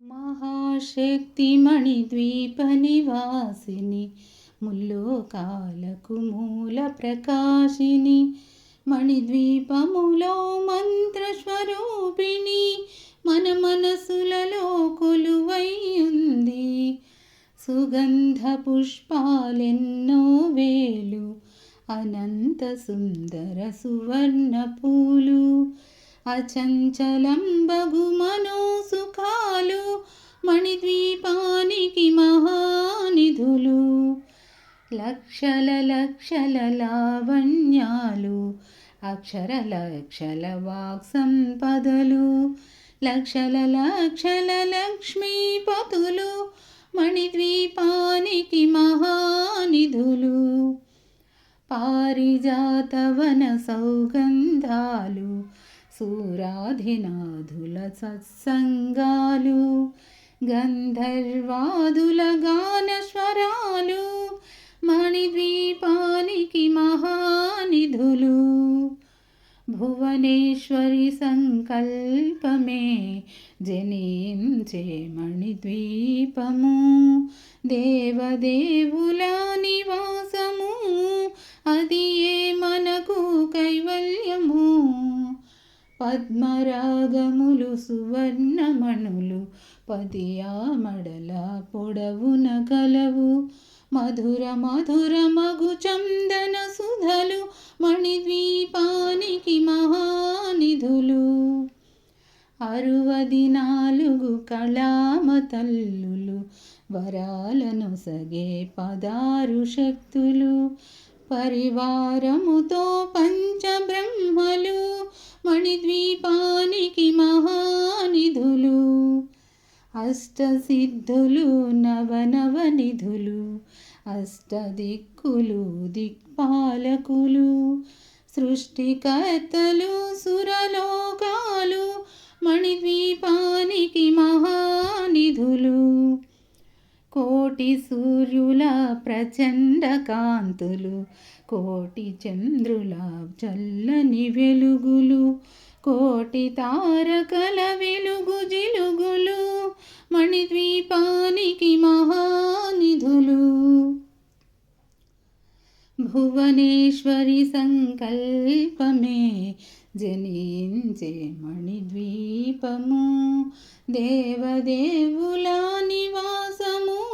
మహాశక్తిమణిద్వీపనివాసిని ముల్లోకాలకు మూల ప్రకాశిని మణిద్వీపములో మంత్రస్వరూపిణి మన మనసులలో కొలువై ఉంది సుగంధ పుష్పాలెన్నో వేలు అనంత సుందర సువర్ణ పూలు అచంచలం బగుమనో సుఖాలు మణిద్వీపానికి మహానిధులు. లక్షల లక్షల లావణ్యాలు అక్షర లక్షల వాక్ సంపదలు లక్షల లక్షల లక్ష్మీపతులు మణిద్వీపానికి మహానిధులు. పారిజాతవన సౌగంధాలు సూరాధినాథుల సత్సంగాలు గంధర్వాదుల గానస్వరాలు మణిద్వీపానికి మహానిధులు. భువనేశ్వరి సంకల్పమే జనించే మణిద్వీపము. దేవదేవుల నివాసము అది ఏ మనకు కైవల్యము? పద్మరాగములు సువర్ణమణులు పదియామడల పొడవున కలవు. మధుర మధుర మగు చందన సుధలు మణిద్వీపానికి మహానిధులు. అరువది నాలుగు కళామతల్లులు వరాలను సగే పదారు శక్తులు. పరివారముతో పంచబ్రహ్మలు మణిద్వీపానికి మహానిధులు అష్టసిద్ధులు నవనవనిధులు అష్టదిక్కులు దిక్పాలకులు సృష్టికర్తలు సురలోకాలు మణిద్వీపానికి మహానిధులు. కోటి సూర్యుల ప్రచండ కాంతులు కోటి చంద్రుల చల్లని వెలుగులు కోటి తారకల వెలుగు జిలుగులు మణిద్వీపానికి మహానిధులు. భువనేశ్వరి సంకల్పమే జనించే మణిద్వీపము దేవదేవుల నివాసము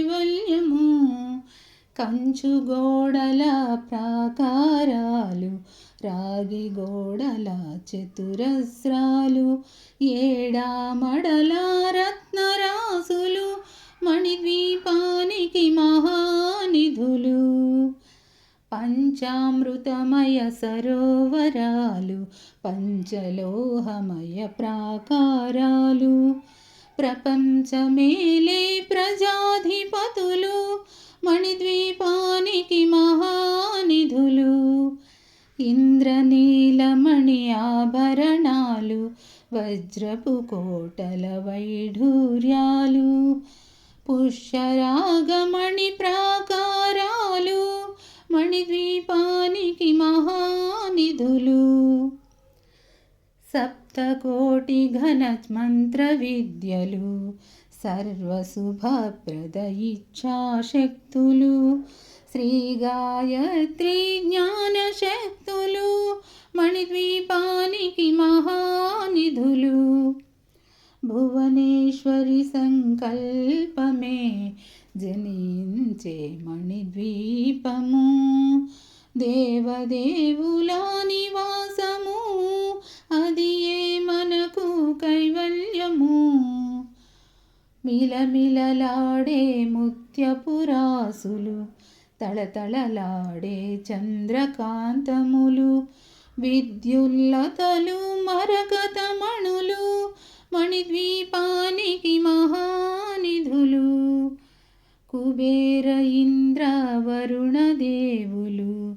కైవల్యము కంచు గోడల ప్రాకారాలు రాగి గోడల చతురస్రాలు ఏడామడల రత్నరాసులు మణిద్వీపానికి మహానిధులు పంచామృతమయ సరోవరాలు పంచలోహమయ ప్రాకారాలు ప్రపంచమేలే ప్రజాధిపతులు మణిద్వీపానికి మహానిధులు. ఇంద్రనీలమణి ఆభరణాలు వజ్రపు కోటల వైఢూర్యాలు పుష్యరాగమణి ప్రాకారాలు మణిద్వీపానికి మహానిధులు. సప్తకోటి ఘన మంత్ర విద్యలు సర్వశుభప్రద ఇచ్ఛాశక్తులు శ్రీ గాయత్రి జ్ఞానశక్తులు మణిద్వీపానికి మహానిధులు. భువనేశ్వరి సంకల్పమే జనించే మణిద్వీపము దేవదేవుల నివాసము. అది ఏ మనకు కైవల్యము? మిలమిలలాడే ముత్యపురాసులు తళతళలాడే చంద్రకాంతములు విద్యుల్లతలు మరకతమణులు మణిద్వీపానికి మహానిధులు కుబేర ఇంద్ర వరుణ దేవులు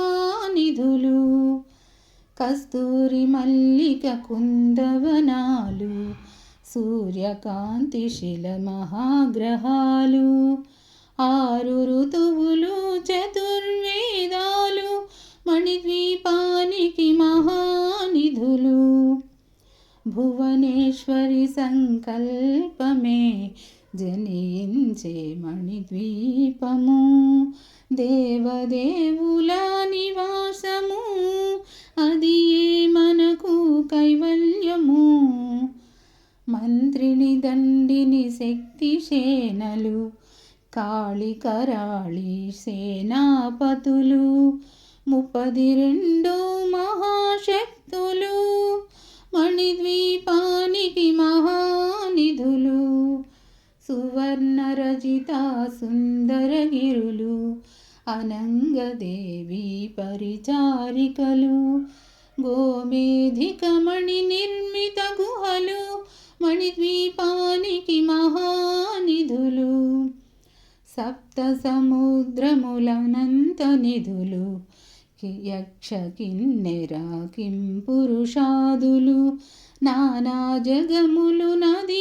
మహానిధులు కస్తూరి మల్లిక కుందవనాలు సూర్యకాంతి శిల మహాగ్రహాలు ఆరు ఋతువులు చతుర్వేదాలు మణిద్వీపానికి మహానిధులు. భువనేశ్వరి సంకల్పమే జనించే మణిద్వీపము దేవదేవుల నివాసము అది ఏ మనకు కైవల్యము? మంత్రిని దండిని శక్తి సేనలు కాళి కరాళి సేనాపతులు ముప్పది రెండు మహాశక్తులు మణిద్వీపానికి మహానిధులు. సువర్ణరజిత సుందరగిరులు అనంగదేవి పరిచారికలు గోమేధికమణి నిర్మిత గుహలు మణిద్వీపానికి మహానిధులు సప్త సముద్రములనంత నిధులు యక్ష కిన్నెరా కిం పురుషాదులు నానా జగములు నది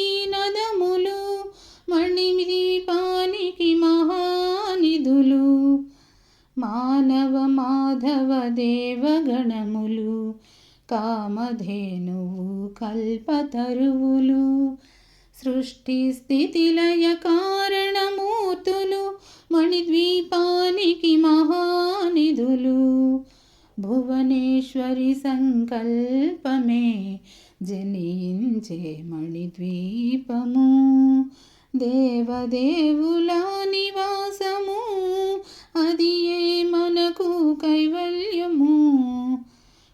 కామధేనువు కల్పతరువులు సృష్టి స్థితిలయ కారణమూర్తులు మణిద్వీపానికి మహానిధులు. భువనేశ్వరి సంకల్పమే జనించే మణిద్వీపము. దేవదేవుల నివాసము అది ఏ మనకు కైవల్యము?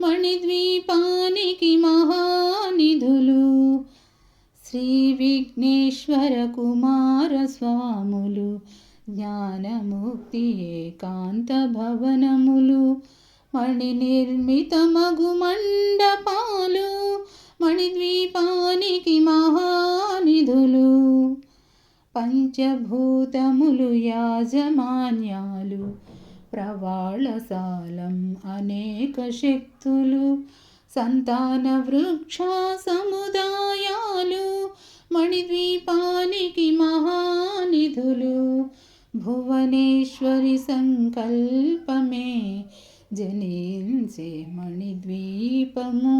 మణిద్వీపానికి మహానిధులు. శ్రీ విఘ్నేశ్వర కుమార స్వాములు జ్ఞానముక్తి ఏకాంత భవనములు మణి నిర్మిత మగు మండపాలు మణిద్వీపానికి మహానిధులు. పంచభూతములు యాజమాన్యాలు ప్రవాళసాలం అనేక శక్తులు సంతాన వృక్ష సముదాయాలు మణిద్వీపానికి మహానిధులు భువనేశ్వరి సంకల్పమే జనించే మణిద్వీపము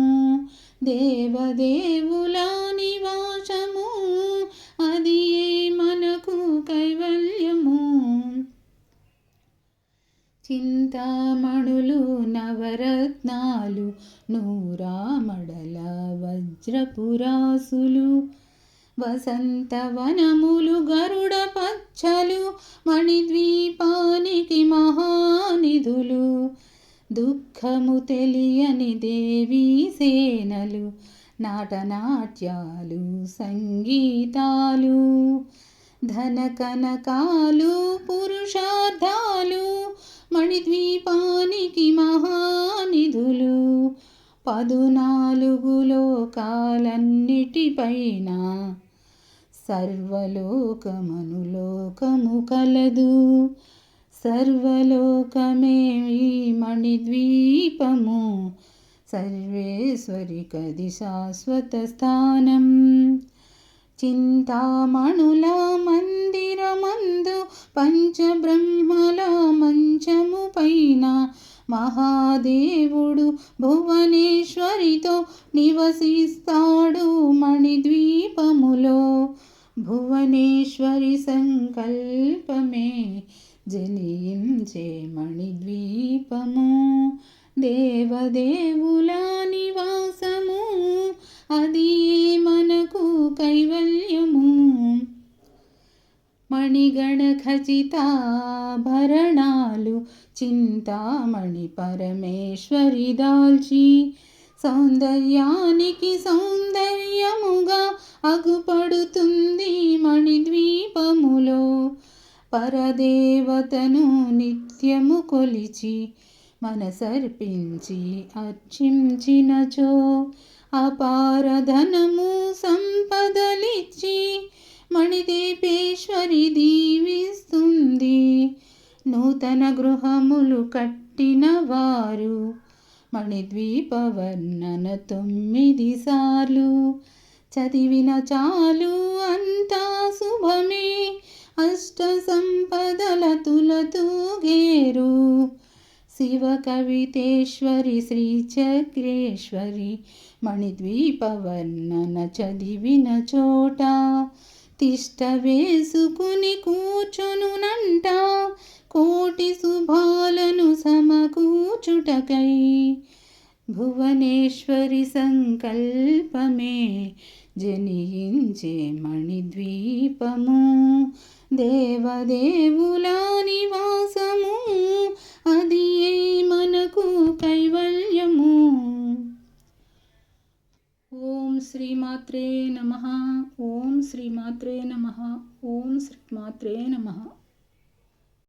దేవదేవుల నివాసము అది ఏ మనకు కైవల్యము? చింతామణులు నవరత్నాలు నూరామడల వజ్రపురాసులు వసంతవనములు గరుడ పచ్చలు మణిద్వీపానికి మహానిధులు దుఃఖము తెలియని దేవీ సేనలు నాటనాట్యాలు సంగీతాలు ధనకనకాలు పురుషార్థాలు మణిద్వీపానికి మహానిధులు. పదునాలుగు లోకాలన్నిటిపైన సర్వలోకమను లోకము కలదు. సర్వలోకమే ఈ మణిద్వీపము. సర్వేశ్వరి కది శాశ్వత స్థానం. చింతామణుల మందిరమందు పంచబ్రహ్మల మంచము పైన మహాదేవుడు భువనేశ్వరితో నివసిస్తాడు మణిద్వీపములో. భువనేశ్వరి సంకల్పమే జనించే మణిద్వీపము. దేవదేవుల నివాసము అది మనకు కైవల్యము. మణిగణ ఖచితాభరణాలు చింతామణి పరమేశ్వరి దాల్చి సౌందర్యానికి సౌందర్యముగా అగుపడుతుంది మణిద్వీపములో. పరదేవతను నిత్యము కొలిచి మనసర్పించి అర్చించినచో అపారధనము సంపదలిచ్చి మణిదీపేశ్వరి దీవిస్తుంది. నూతన గృహములు కట్టిన వారు మణిద్వీపవర్ణన తొమ్మిది సార్లు. చదివిన చాలు అంతా శుభమే. అష్ట సంపదల తులతూగేరు శివ కవితేశ్వరి శ్రీచక్రేశ్వరి మణిద్వీపవర్ణన చదివిన చోట తిష్ట వేసుకుని కూర్చొనునంట కోటి శుభాలను సమకూచుటకై భువనేశ్వరి సంకల్పమే జనించే మణిద్వీపము దేవదేవుల నివాసము అది మనకు కైవల్యము ఓం శ్రీమాత్రే నమ ఓం శ్రీమాత్రే నమ ఓం శ్రీమాత్రే నమ